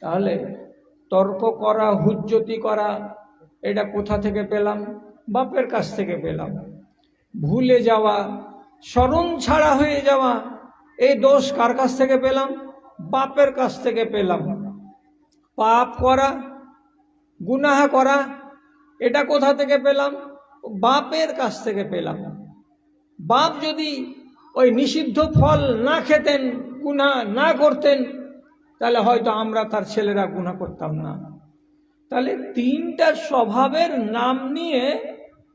তাহলে তর্ক করা, হুজ্জতি করা, এটা কোথা থেকে পেলাম? বাপের কাছ থেকে পেলাম। ভুলে যাওয়া, স্মরণ ছাড়া হয়ে যাওয়া, এই দোষ কার কাছ থেকে পেলাম? বাপের কাছ থেকে পেলাম। পাপ করা, গুনাহ করা, এটা কোথা থেকে পেলাম? বাপের কাছ থেকে পেলাম। বাপ যদি ওই নিষিদ্ধ ফল না খেতেন, গুনাহ না করতেন তাহলে হয়তো আমরা তার ছেলেরা গুণা করতাম না। তাহলে তিনটা স্বভাবের নাম নিয়ে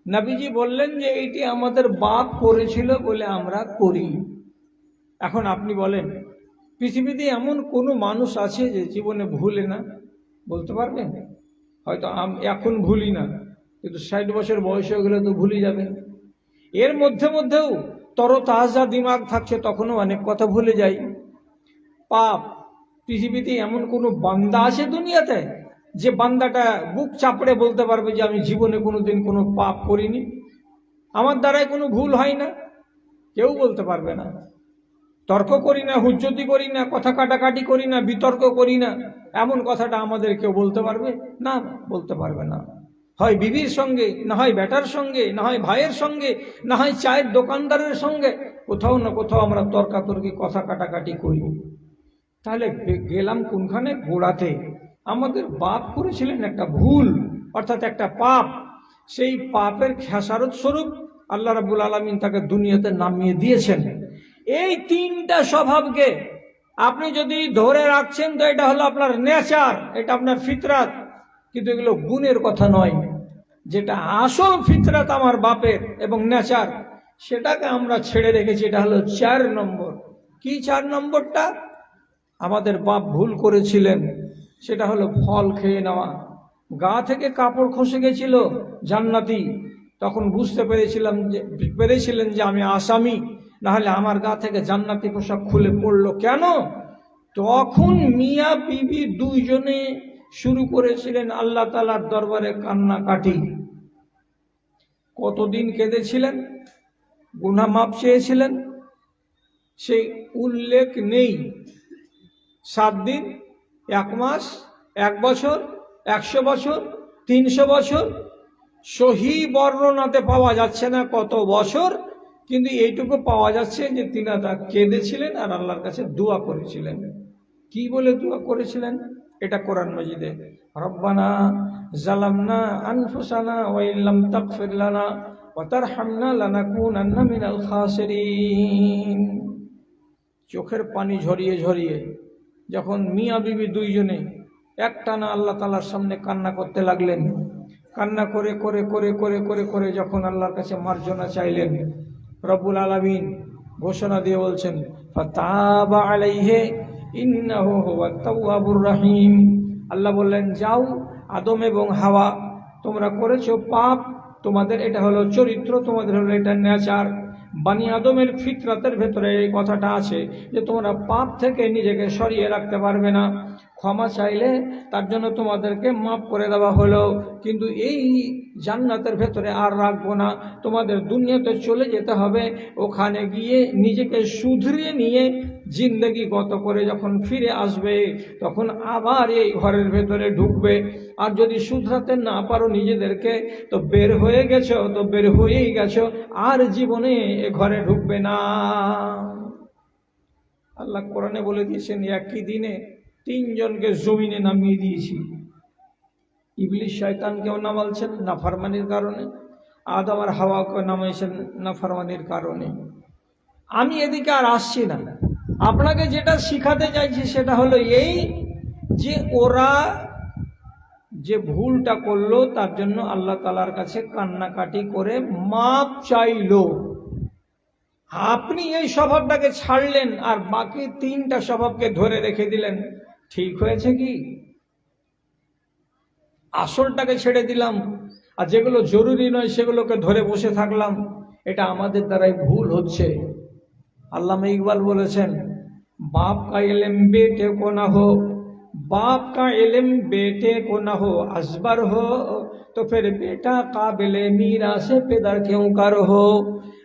নবীজি বললেন যে, এইটি আমাদের বাপ করেছিল বলে আমরা করি। এখন আপনি বলেন, পৃথিবীতে এমন কোনো মানুষ আছে যে জীবনে ভুলে না? বলতে পারবেন? হয়তো এখন ভুলি না, কিন্তু ষাট বছর বয়স হয়ে গেলে তো ভুলে যাবে এর মধ্যে মধ্যেও তর তাজা দিমাগ থাকছে, তখনও অনেক কথা ভুলে যাই। পাপ পৃথিবীতে এমন কোনো বান্দা আছে দুনিয়াতে যে বান্দাটা বুক চাপড়ে বলতে পারবে যে আমি জীবনে কোনোদিন কোনো পাপ করিনি? আমার দ্বারাই কোনো ভুল হয় না? কেউ বলতে পারবে না। তর্ক করি না, হুজ্জতি করি না, কথা কাটাকাটি করি না, বিতর্ক করি না, এমন কথাটা আমাদের কেউ বলতে পারবে? না, বলতে পারবে না। হয় বিবির সঙ্গে, না হয় বেটার সঙ্গে, না হয় ভাইয়ের সঙ্গে, না হয় চায়ের দোকানদারের সঙ্গে, কোথাও না কোথাও আমরা তর্কাতর্কি, কথা কাটাকাটি করি। তাহলে গেলাম কোনখানে? গোড়াতে। আমাদের বাপ করেছিলেন একটা ভুল, অর্থাৎ একটা পাপ। সেই পাপের খেসারত স্বরূপ আল্লাহ রাবুল আলমিন তাকে দুনিয়াতে নামিয়ে দিয়েছেন। এই তিনটা স্বভাবকে আপনি যদি ধরে রাখছেন তো এটা হলো আপনার নেচার, এটা আপনার ফিতরাত। কিন্তু এগুলো গুণের কথা নয়। যেটা আসল ফিতরাত আমার বাপের এবং নেচার, সেটাকে আমরা ছেড়ে রেখেছি, এটা হলো চার নম্বর। কি চার নম্বরটা? আমাদের বাপ ভুল করেছিলেন। সেটা হলো ফল খেয়ে নেওয়া। গা থেকে কাপড় খসে গেছিল জান্নাতি। তখন বুঝতে পেরেছিলাম যে, পেরেছিলেন যে আমি আসামি। নাহলে আমার গা থেকে জান্নাতি পোশাক খুলে পড়ল কেন? তখন মিয়া বিবি দুইজনে শুরু করেছিলেন আল্লাহ তালার দরবারে কান্নাকাটি। কতদিন কেঁদেছিলেন? গুনা মাপ চেয়েছিলেন? সেই উল্লেখ নেই। সাত দিন, এক মাস, এক বছর, একশো বছর, তিনশো বছর। সহি বর্ণনাতে পাওয়া যাচ্ছে না কত বছর, কিন্তু এইটুকু পাওয়া যাচ্ছে যে তিনি তিনারা কেঁদেছিলেন আর আল্লাহর কাছে দোয়া করেছিলেন। কি বলে দোয়া করেছিলেন? এটা কোরআন মজিদে। রব্বানা জালামনা আনফুসানা ওয়া ইল্লাম তাগফির লানা ওয়া তারহামনা লানাকুনান্না মিনাল খাসিরিন। চোখের পানি ঝরিয়ে ঝরিয়ে যখন মিয়া বিবি দুইজনে একটানা আল্লাহ তালার সামনে কান্না করতে লাগলেন, কান্না করে করে করে করে করে করে যখন আল্লাহর কাছে মার্জনা চাইলেন, রব্বুল আলামিন ঘোষণা দিয়ে বলছেন রহিম। আল্লাহ বললেন, যাও, আদম এবং হাওয়া, তোমরা করেছ পাপ, তোমাদের এটা হলো চরিত্র, তোমাদের হলো এটা নেচার। বানি আদমের ফিতরাতের ভেতরে এই কথাটা আছে যে তোমরা পাপ থেকে নিজেকে সরিয়ে রাখতে পারবে না। ক্ষমা চাইলে তার জন্য তোমাদেরকে মাফ করে দেওয়া হলো। কিন্তু এই জান্নাতের ভেতরে আর রাখব না। তোমাদের দুনিয়াতে চলে যেতে হবে। ওখানে গিয়ে নিজেকে শুধরিয়ে নিয়ে জিন্দগি গত করে যখন ফিরে আসবে, তখন আবার এই ঘরের ভেতরে ঢুকবে। আর যদি শুধরাতে না পারো নিজেদেরকে, তো বের হয়ে গেছো, তো বের হয়েই গেছো, আর জীবনে এ ঘরে ঢুকবে না। আল্লাহ কোরআনে বলে দিয়েছেন, একই দিনে তিনজনকে জমিনে নামিয়ে দিয়েছি। ইবলিশ শয়তানকেও নামালছেন নাফারমানির কারণে, আদম আর হাওয়াকে নামাইছেন নাফারমানির কারণে। আমি এদিকে আর আসছি না। আপনাকে যেটা শিখাতে চাইছি সেটা হলো এই যে ওরা যে ভুলটা করল, তার জন্য আল্লাহ তালার কাছে কান্নাকাটি করে মাপ চাইলো। আপনি এই স্বভাবটাকে ছাড়লেন আর বাকি তিনটা স্বভাবকে ধরে রেখে দিলেন, ঠিক হয়েছে কি? আসলটাকে ছেড়ে দিলাম আর যেগুলো জরুরি নয় সেগুলোকে ধরে বসে থাকলাম, এটা আমাদের দ্বারাই ভুল হচ্ছে। আল্লামা ইকবাল বলেছেন বাপ কা এলেম বেটে को ना हो बाप का इल्म बेटे को ना हो असबर हो तो फिर बेटा काबिल मीरा से पेदर क्यों कर हो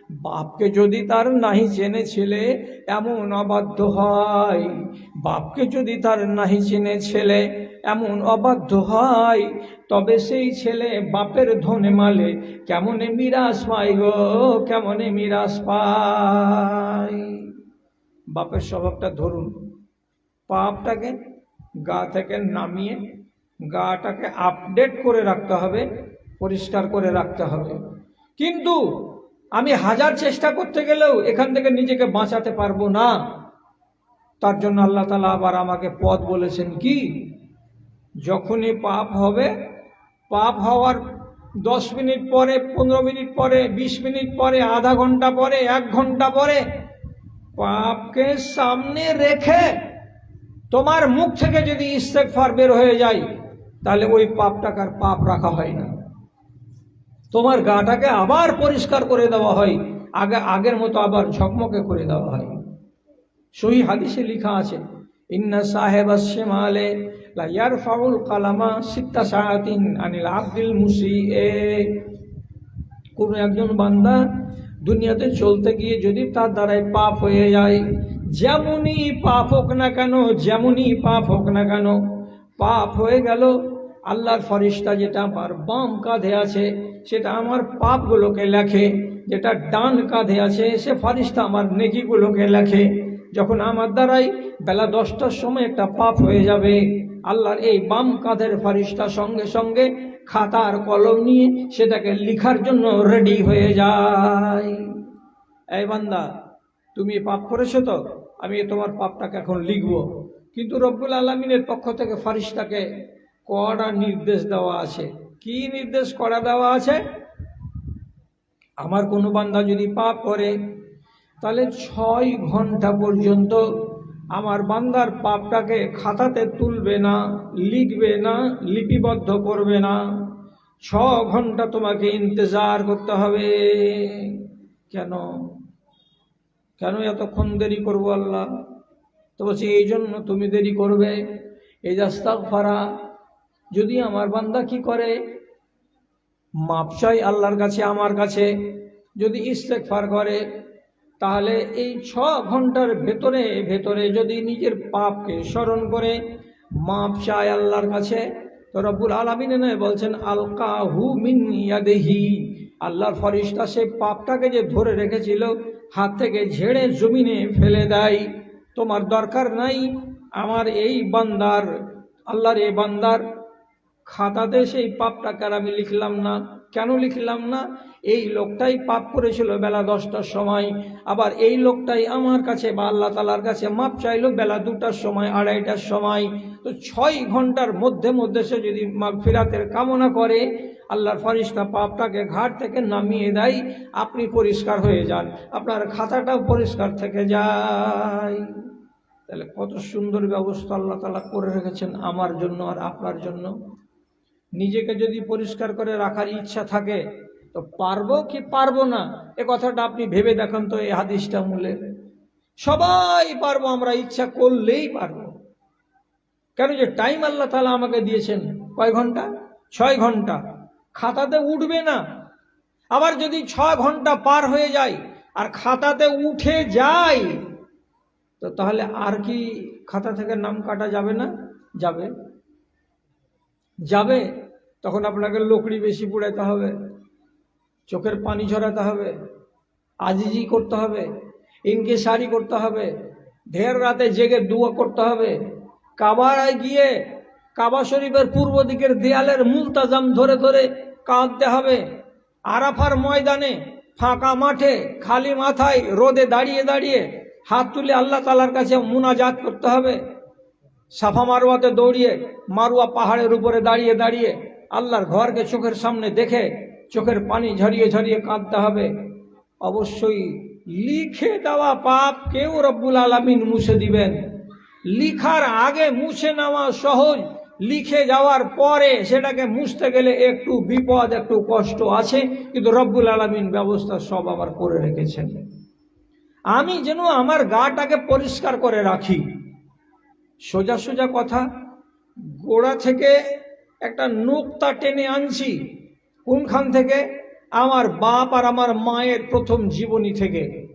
বাপকে যদি তার নাহি চেনে ছেলে এমন অবাধ্য হয়। বাপকে যদি তার নাহি চেনে ছেলে এমন অবাধ্য হয়। তবে সেই ছেলে বাপের ধনে মালে, কেমনে মিরাজ পাই গো, কেমনে মিরাস পাই বাপের স্বভাবটা ধরুন, পাপটাকে গা থেকে নামিয়ে, গাটাকে আপডেট করে রাখতে হবে, পরিষ্কার করে রাখতে হবে। কিন্তু আমি হাজার চেষ্টা করতে গেলেও এখান থেকে নিজেকে বাঁচাতে পারব না। তার জন্য আল্লাহ তালা আবার আমাকে পথ বলেছেন কি? যখনই পাপ হবে, পাপ হওয়ার দশ মিনিট পরে, পনেরো মিনিট পরে, বিশ মিনিট পরে, আধা ঘণ্টা পরে, এক ঘণ্টা পরে পাপকে সামনে রেখে তোমার মুখ থেকে যদি ইস্তেকফার বের হয়ে যায়, তাহলে ওই পাপটাকে আর পাপ রাখা হয় না। তোমার গাটাকে আবার পরিষ্কার করে দেওয়া হয়। আগে আগের মতো আবার ঝকমকে করে দেওয়া হয়। সহি হাদিসে লেখা আছে, ইন্না সাহেব শেমালে লাইয়ার ফাউল কালামা সিত্তা সায়াতিন আনিল আব্দুল মুসি এ কোন একজন বান্দা দুনিয়াতে চলতে গিয়ে যদি তার দ্বারাই পাপ হয়ে যায়, যেমনই পাপ হোক না কেন, যেমনই পাপ হোক না কেন, পাপ হয়ে গেল, আল্লাহর ফরিস্তা যেটা আমার বাম কাঁধে আছে সেটা আমার পাপগুলোকে লেখে, যেটা ডান কাঁধে আছে, সে ফরিস্তা আমার নেকিগুলোকে লেখে। যখন আমার দ্বারাই বেলা দশটার সময় একটা পাপ হয়ে যাবে, আল্লাহর এই বাম কাঁধের ফারিস্তা সঙ্গে সঙ্গে খাতার কলম নিয়ে সেটাকে লিখার জন্য রেডি হয়ে যায়। বান্দা, তুমি পাপ করেছ তো? আমি তোমার পাপটাকে এখন লিখব। কিন্তু রব্বুল আলমিনের পক্ষ থেকে ফারিস্তাকে কড়া নির্দেশ দেওয়া আছে। কি নির্দেশ করা দেওয়া আছে? আমার কোনো বান্দা যদি পাপ করে, তাহলে ছয় ঘণ্টা পর্যন্ত আমার বান্দার পাপটাকে খাতাতে তুলবে না, লিখবে না, লিপিবদ্ধ করবে না। ছ ঘণ্টা তোমাকে ইন্তজার করতে হবে। কেন? কেন এতক্ষণ দেরি করব আল্লাহ? তো বলছি, এই জন্য তুমি দেরি করবে। এই রাস্তাক ফারা যদি আমার বান্দা কি করে? মাপ চাই আল্লাহর কাছে, আমার কাছে। যদি ইস্তেকফার করে, তাহলে এই ছ ঘণ্টার ভেতরে ভেতরে যদি নিজের পাপকে স্মরণ করে মাপ চায় আল্লাহর কাছে। তো রব্বুল আলমিনে নয় বলছেন আলকা হু মিন ইয়াদেহি। আল্লাহর ফরিস্তা সে পাপটাকে যে ধরে রেখেছিল, হাত থেকে ঝেড়ে জমিনে ফেলে দেয়। তোমার দরকার নাই, আমার এই বান্দার, আল্লাহর এই বান্দার খাতাতে সেই পাপটাকে আর আমি লিখলাম না। কেন লিখলাম না? এই লোকটাই পাপ করেছিল বেলা দশটার সময়। আবার এই লোকটাই আমার কাছে বা আল্লাহ তালার কাছে মাপ চাইলো বেলা দুটার সময়, আড়াইটার সময়। তো ছয় ঘণ্টার মধ্যে মধ্যে সে যদি ফিরাতের কামনা করে, আল্লাহর ফরিস্তা পাপটাকে ঘাট থেকে নামিয়ে দেয়, আপনি পরিষ্কার হয়ে যান। আপনার খাতাটাও পরিষ্কার থেকে যায়। তাহলে কত সুন্দর ব্যবস্থা আল্লাহ তালা করে রেখেছেন আমার জন্য আর আপনার জন্য। নিজেকে যদি পরিষ্কার করে রাখার ইচ্ছা থাকে, তো পারব কি পারব না? এ কথাটা আপনি ভেবে দেখেন তো এই হাদিসটা মূলে। সবাই পারব, আমরা ইচ্ছা করলেই পারব। কেন যে টাইম আল্লাহ তালা আমাকে দিয়েছেন। কয় ঘণ্টা? ছয় ঘণ্টা। খাতাতে উঠবে না। আবার যদি ছয় ঘণ্টা পার হয়ে যায় আর খাতাতে উঠে যায়, তো তাহলে আর কি খাতা থেকে নাম কাটা যাবে না? যাবে। যাবে, তখন আপনাকে লোকড়ি বেশি পুড়াতে হবে, চোখের পানি ঝরাতে হবে, আজিজি করতে হবে, ইনকে সারি করতে হবে, ঢের রাতে জেগে দুয়া করতে হবে, কাবারায় গিয়ে কাবা শরীফের পূর্ব দিকের দেয়ালের মুলতাজাম ধরে ধরে কাঁদতে হবে, আরাফার ময়দানে ফাঁকা মাঠে খালি মাথায় রোদে দাঁড়িয়ে দাঁড়িয়ে হাত তুলে আল্লাহ তালার কাছে মুনাজাত করতে হবে। সাফা মারুয়াতে দৌড়িয়ে, মারুয়া পাহাড়ের উপরে দাঁড়িয়ে দাঁড়িয়ে আল্লাহর ঘরকে চোখের সামনে দেখে চোখের পানি ঝরিয়ে ঝরিয়ে কাঁদতে হবে। অবশ্যই লিখে দেওয়া পাপ কেউ রব্বুল আলমিন মুছে দিবেন। লিখার আগে মুছে নেওয়া সহজ, লিখে যাওয়ার পরে সেটাকে মুছতে গেলে একটু বিপদ, একটু কষ্ট আছে, কিন্তু রব্বুল আলমিন ব্যবস্থা সব আবার করে রেখেছেন। আমি যেন আমার গাটাকে পরিষ্কার করে রাখি। সোজা সোজা কথা, গোড়া থেকে একটা নোকতা টেনে আনছি, কোনখান থেকে? আমার বাপ আর আমার মায়ের প্রথম জীবনী থেকে।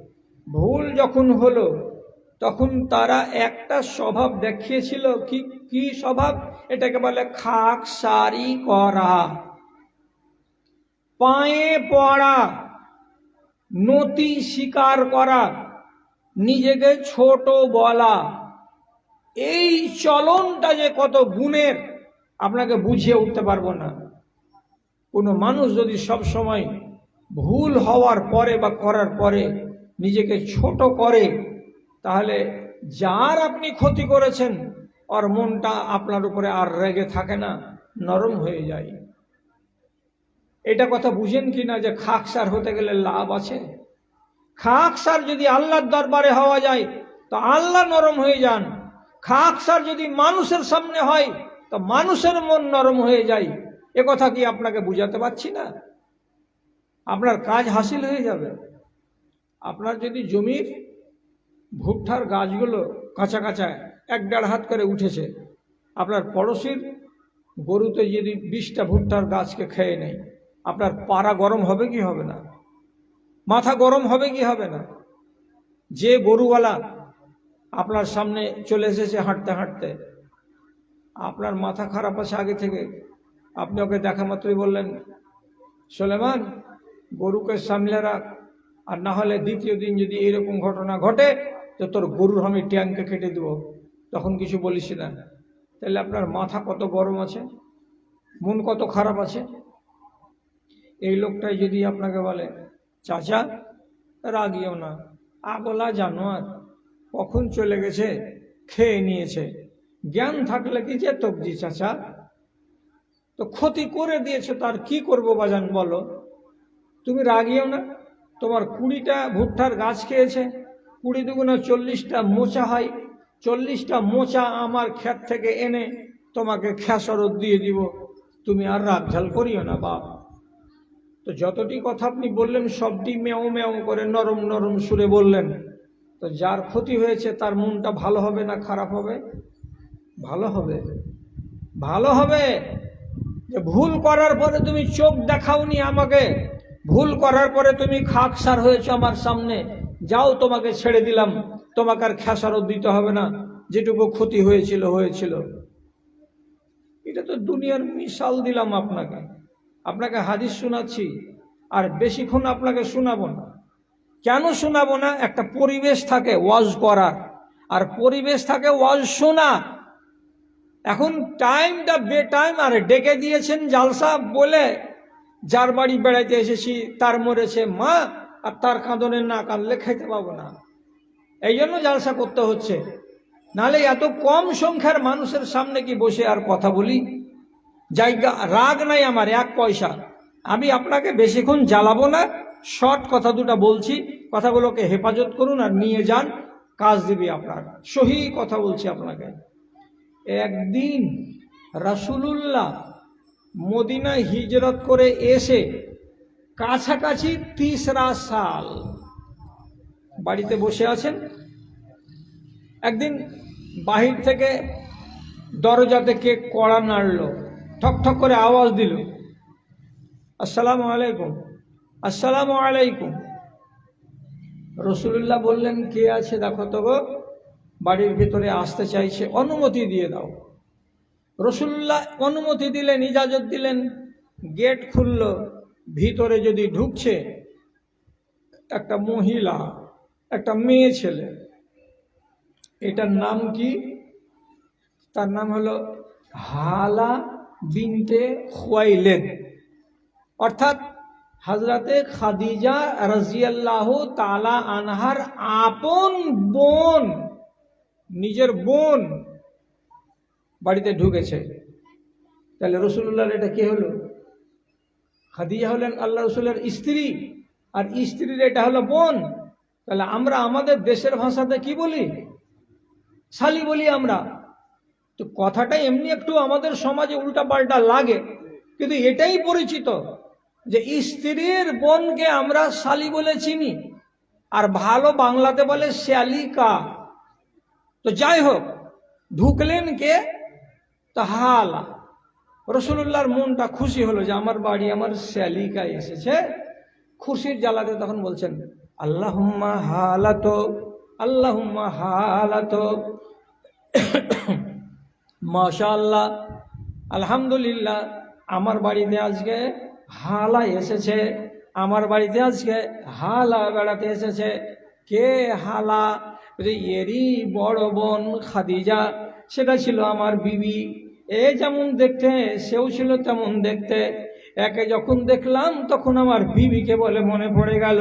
ভুল যখন হলো, তখন তারা একটা স্বভাব দেখিয়েছিল, কি কি স্বভাব? এটাকে বলে খাক সারি করা। পায়ে পড়া, নতি স্বীকার করা, নিজেকে ছোট বলা। এই চলনটা যে কত গুণের, আপনাকে বুঝিয়ে উঠতে পারব না। কোনো মানুষ যদি সব সময় ভুল হওয়ার পরে বা করার পরে নিজেকে ছোট করে, তাহলে যার আপনি ক্ষতি করেছেন, ওর মনটা আপনার উপরে আর রেগে থাকে না, নরম হয়ে যায়। এটা কথা বুঝেন কি না যে খাকসার হতে গেলে লাভ আছে? খাকসার যদি আল্লাহর দরবারে হওয়া যায়, তো আল্লাহ নরম হয়ে যান। খাকসার যদি মানুষের সামনে হয়, তো মানুষের মন নরম হয়ে যায়। এ কথা কি আপনাকে বুঝাতে পারছি না? আপনার কাজ হাসিল হয়ে যাবে। আপনার যদি জমির ভুট্টার গাছগুলো কাঁচা কাঁচা এক দেড় হাত করে উঠেছে, আপনার পড়োশির গরুতে যদি বিশটা ভুট্টার গাছকে খেয়ে নেয়, আপনার পাড়া গরম হবে কি হবে না? মাথা গরম হবে কি হবে না? যে গরুওয়ালা আপনার সামনে চলে এসেছে হাঁটতে হাঁটতে। আপনার মাথা খারাপ আছে আগে থেকে। আপনি ওকে দেখা মাত্রই বললেন, সোলেমান, গরুকে সামলে রাখ। আর না হলে দ্বিতীয় দিন যদি এরকম ঘটনা ঘটে, তো তোর গরুর আমি ট্যাঙ্কে কেটে দেবো। তখন কিছু বলিস না। তাহলে আপনার মাথা কত গরম আছে? মন কত খারাপ আছে? এই লোকটাই যদি আপনাকে বলে, চাচা, রাগিও না। আগলা জানোয়ার। কখন চলে গেছে? খেয়ে নিয়েছে। জ্ঞান থাকলে কি যে তবজি চাচা? তো ক্ষতি করে দিয়েছে, তার কি করব বাজান বলো? তুমি রাগিও না। তোমার কুড়িটা ভুট্টার গাছ খেয়েছে। কুড়ি দুগুণা চল্লিশটা মোচা হয়। চল্লিশটা মোচা আমার ক্ষেত থেকে এনে তোমাকে খেসরত দিয়ে দিব। তুমি আর রাগ ঝাল করিও না, বাপ। তো যতটি কথা আপনি বললেন, সবটি মেও মেও করে নরম নরম সুরে বললেন। তো যার ক্ষতি হয়েছে তার মনটা ভালো হবে না খারাপ হবে? ভালো হবে। ভালো হবে যে ভুল করার পরে তুমি চোখ দেখাওনি আমাকে। ভুল করার পরে তুমি খাকসার হয়েছো আমার সামনে। যাও, তোমাকে ছেড়ে দিলাম। তোমাকে আর খেসারত দিতে হবে না। যেটুকু ক্ষতি হয়েছিল হয়েছিল। এটা তো দুনিয়ার মিশাল দিলাম আপনাকে। আপনাকে হাদিস শোনাচ্ছি। আর বেশিক্ষণ আপনাকে শোনাবো না। কেন শোনাবো না? একটা পরিবেশ থাকে, ওয়াজ করার। আর পরিবেশ থাকে, ওয়াজ শোনা। এখন টাইমটা বে টাইম আর ডেকে দিয়েছেন জালসা বলে যার বাড়ি বেড়াইতে এসেছি, তার মরেছে মা, আর তার কাঁদনে না কাঁদলে খেতে পাবো না। এই জন্য জালসা করতে হচ্ছে। নালে এত কম সংখ্যার মানুষের সামনে কি বসে আর কথা বলি? জায়গা, রাগ নাই আমার, এক পয়সা। আমি আপনাকে বেশিক্ষণ জ্বালাবো না শর্ট কথা দুটা বলছি, কথাগুলোকে হেফাজত করুন আর নিয়ে যান, কাজ দিবি আপনার। সহি কথা বলছি আপনাকে। একদিন রাসুলুল্লাহ মদিনা হিজরত করে এসে কাছাকাছি তিসরা সাল বাড়িতে বসে আছেন। একদিন বাহির থেকে দরজাতে কে কড়া নাড়ল ঠক ঠক করে আওয়াজ দিল, আসসালামু আলাইকুম। আসসালামু আলাইকুম। রসুল্লাহ বললেন, কে আছে দেখো তো গো? বাড়ির ভিতরে আসতে চাইছে, অনুমতি দিয়ে দাও। রসুল্লাহ অনুমতি দিলেন, ইজাজত দিলেন। গেট খুলল, ভিতরে যদি ঢুকছে একটা মহিলা, একটা মেয়ে ছেলে, এটার নাম কি? তার নাম হলো হালা বিনতে খুয়াইলেদ। অর্থাৎ হাজরাতে খাদিজা রাজিয়াল্লাহ তালা আনহার আপন বোন, নিজের বোন বাড়িতে ঢুকেছে। তাহলে রসুল্লাহর এটা কে হলো? খাদিজা হলেন আল্লাহ রসুলের স্ত্রী, আর স্ত্রীর এটা হলো বোন। তাহলে আমরা আমাদের দেশের ভাষাতে কি বলি? শালি বলি আমরা। তো কথাটা এমনি একটু আমাদের সমাজে উল্টা পাল্টা লাগে, কিন্তু এটাই পরিচিত। যে স্ত্রীর বোনকে আমরা শালি বলে চিনি, আর ভালো বাংলাতে বলে শ্যালিকা। তো যাই হোক, ঢুকলেন কে? তো হালা। রসুল্লাহর মনটা খুশি হলো যে আমার বাড়ি আমার শ্যালিকা এসেছে। খুশির জ্বালাতে তখন বলছেন, আল্লাহুম্মা হালাতো আল্লাহুম্মা হালাতো মাশাআল্লাহ, আলহামদুলিল্লাহ, আমার বাড়িতে আজকে হালা এসেছে। আমার বাড়িতে আজকে হালা বেড়াতে এসেছে। কে হালা? এরই বড় বোন খাদিজা। সেটা ছিল আমার বিবি। এ যেমন দেখতে, সেও ছিল তেমন দেখতে। একে যখন দেখলাম, তখন আমার বিবিকে বলে মনে পড়ে গেল,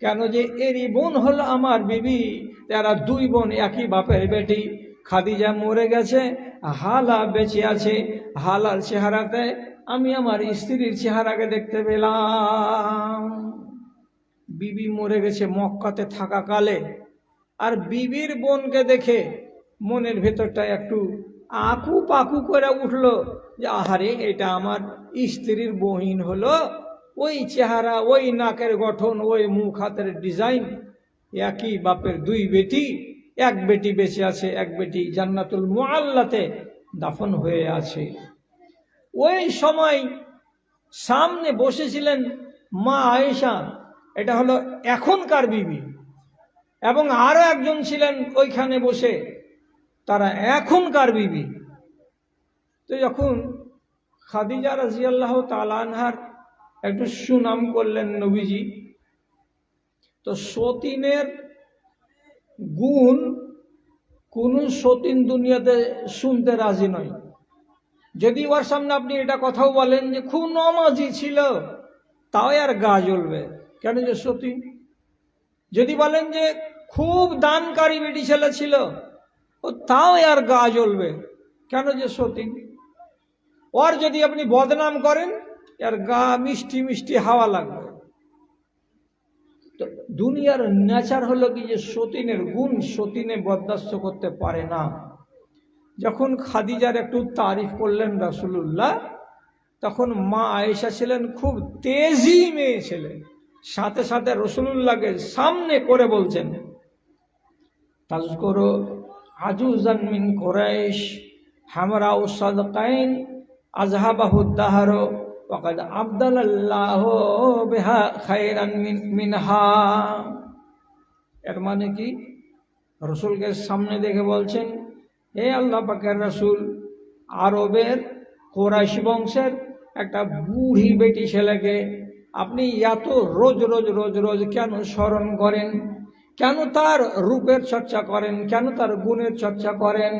কেন যে এরই বোন হলো আমার বিবি। তারা দুই বোন একই বাপের বেটি। খাদিজা মরে গেছে, হালা বেঁচে আছে। হালার চেহারাতে আমি আমার স্ত্রীর চেহারাকে দেখতে পেলাম। বিবি মরে গেছে মক্কাতে থাকাকালে। আর বিবির বোনকে দেখে মনের ভেতরটা একটু আকু পাকু করে উঠল যে, আহারে, এটা আমার স্ত্রীর বহিন হলো। ওই চেহারা, ওই নাকের গঠন, ওই মুখ হাতের ডিজাইন, একই বাপের দুই বেটি, এক বেটি বেঁচে আছে, এক বেটি জান্নাতুল মোয়াল্লাতে দাফন হয়ে আছে। ওই সময় সামনে বসেছিলেন মা আয়েশা। এটা হলো এখনকার বিবি। এবং আরও একজন ছিলেন ওইখানে বসে। তারা এখনকার বিবি। তো যখন খাদিজা রাজিয়াল্লাহ তালানহার একটু সুনাম করলেন নবীজি, তো সতীনের গুণ কোন সতীন দুনিয়াতে শুনতে রাজি নয়। যদি ওর সামনে আপনি এটা কথাও বলেন যে খুব নমাজি ছিল, তাও আর গা জ্বলবে। কেন যে সতী? যদি বলেন যে খুব দানকারী বেটি ছেলে ছিল, ও তাও আর গা জ্বলবে। কেন যে সতী? ওর যদি আপনি বদনাম করেন আর গা মিষ্টি মিষ্টি হাওয়া লাগবে। দুনিয়ার নেচার হলো কি যে সতীনের গুণ সতীনে বরদাস্ত করতে পারে না। যখন খাদিজার একটু তারিফ করলেন রাসুলুল্লাহ, তখন মা আয়েশা ছিলেন খুব তেজি মেয়ে ছিলেন। সাথে সাথে রসুলুল্লাহকে সামনে করে বলছেন, তাজকর আজুজান মিন কোরাইশ, হামরা ও সাদকাইন আজহাবাহুদ্দাহার ওকাদ আবদাল্লাহ বেহা খায়রান মিন, মিনহা। এর মানে কি? রসুলকে সামনে দেখে বলছেন হে আল্লাহ পাকের রাসুল, আরবের কোরাইশ বংশের একটা বুড়ি বেটি ছেলেকে আপনি এত রোজ রোজ রোজ রোজ কেন স্মরণ করেন? কেন তার রূপের চর্চা করেন? কেন তার গুণের চর্চা করেন?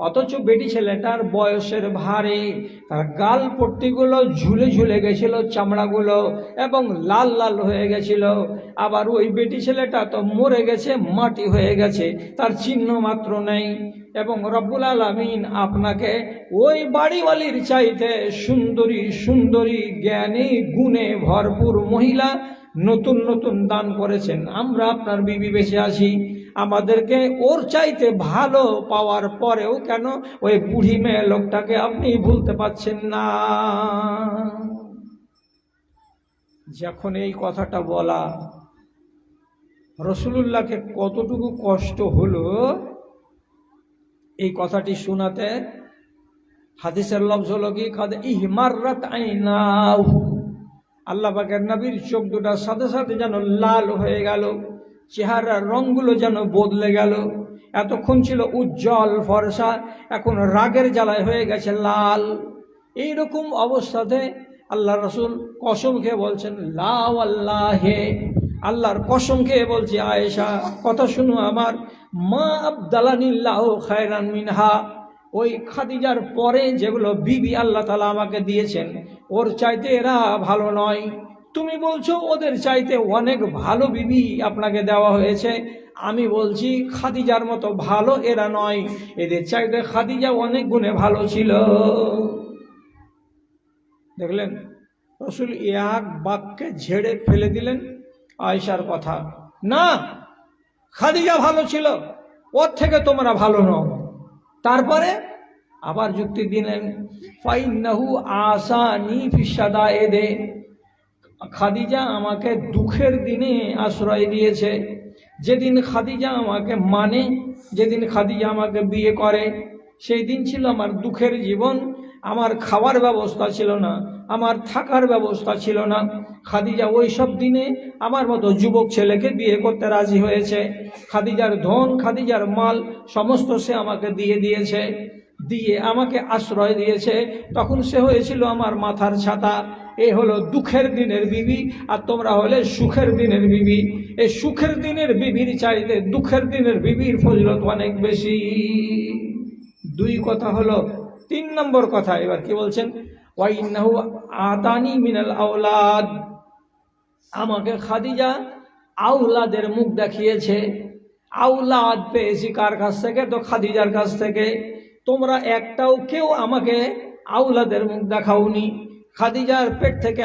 অথচ বেটি ছেলেটার বয়সের ভারে তার গাল পট্টিগুলো ঝুলে ঝুলে গেছিল, চামড়াগুলো, এবং লাল লাল হয়ে গেছিল। আবার ওই বেটি ছেলেটা তো মরে গেছে, মাটি হয়ে গেছে, তার চিহ্ন মাত্র নেই। এবং রব্বুল আলমিন আপনাকে ওই বাড়িওয়ালির চাইতে সুন্দরী সুন্দরী, জ্ঞানী, গুণে ভরপুর মহিলা নতুন নতুন দান করেছেন। আমরা আপনার বিবি বেঁচে আছি। আমাদেরকে ওর চাইতে ভালো পাওয়ার পরেও কেন ওই বুড়ি মেয়ে লোকটাকে আপনি ভুলতে পারছেন না? যখন এই কথাটা বলা, রসুলুল্লাহকে কতটুকু কষ্ট হলো এই কথাটি শোনাতে হাদিসের লফজ হলো কি? কাদ ইহমাররাত আল্লাহ পাকের নবীর চোখ দুটার সাথে সাথে যেন লাল হয়ে গেল, চেহারার রঙগুলো যেন বদলে গেল। এতক্ষণ ছিল উজ্জ্বল ফর্সা, এখন রাগের জ্বালায় হয়ে গেছে লাল। এই রকম অবস্থাতে আল্লাহ রসুল কসম খেয়ে বলছেন লাও আল্লাহে আল্লাহর কসম খেয়ে বলছি, আয়েশা, কথা শুনো আমার মা আবদালানিল্লাহ খায়রান মিনহা, ওই খাদিজার পরে যেগুলো বিবি আল্লাহ তালা আমাকে দিয়েছেন, ওর চাইতে এরা ভালো নয়। তুমি বলছো, ওদের চাইতে অনেক ভালো বিবি আপনাকে দেওয়া হয়েছে। আমি বলছি, খাদিজার মতো ভালো এরা নয়। এদের চাইতে খাদিজা অনেক গুণে ভালো ছিল। দেখলেন? রসুল এক বাক্যে ঝেড়ে ফেলে দিলেন আয়সার কথা। না খাদিজা ভালো ছিল, ওর থেকে তোমরা ভালো নও। তারপরে আবার যুক্তি দিলেন ফাইনাহু আসানি ফিসাদা এদে। খাদিজা আমাকে দুঃখের দিনে আশ্রয় দিয়েছে। যেদিন খাদিজা আমাকে মানে যেদিন খাদিজা আমাকে বিয়ে করে, সেই দিন ছিল আমার দুঃখের জীবন। আমার খাওয়ার ব্যবস্থা ছিল না, আমার থাকার ব্যবস্থা ছিল না। খাদিজা ওই সব দিনে আমার মতো যুবক ছেলেকে বিয়ে করতে রাজি হয়েছে। খাদিজার ধন, খাদিজার মাল, সমস্ত সে আমাকে দিয়ে দিয়েছে, দিয়ে আমাকে আশ্রয় দিয়েছে। তখন সে হয়েছিল আমার মাথার ছাতা। এ হলো দুঃখের দিনের বিবি, আর তোমরা হলে সুখের দিনের বিবি। এই সুখের দিনের বিবির চাইতে দুঃখের দিনের বিবির ফজলত অনেক বেশি। দুই কথা হলো তিন নম্বর কথা, এবার কি বলছেন? ওয়াইনাহু আতানি মিনাল আওলাদ। আমাকে খাদিজা আউলাদের মুখ দেখিয়েছে। আউলাদ পেয়েছি কার কাছ থেকে? তো খাদিজার কাছ থেকে। তোমরা একটাও কেউ আমাকে আউলাদের মুখ দেখাওনি। খাদিজার পেট থেকে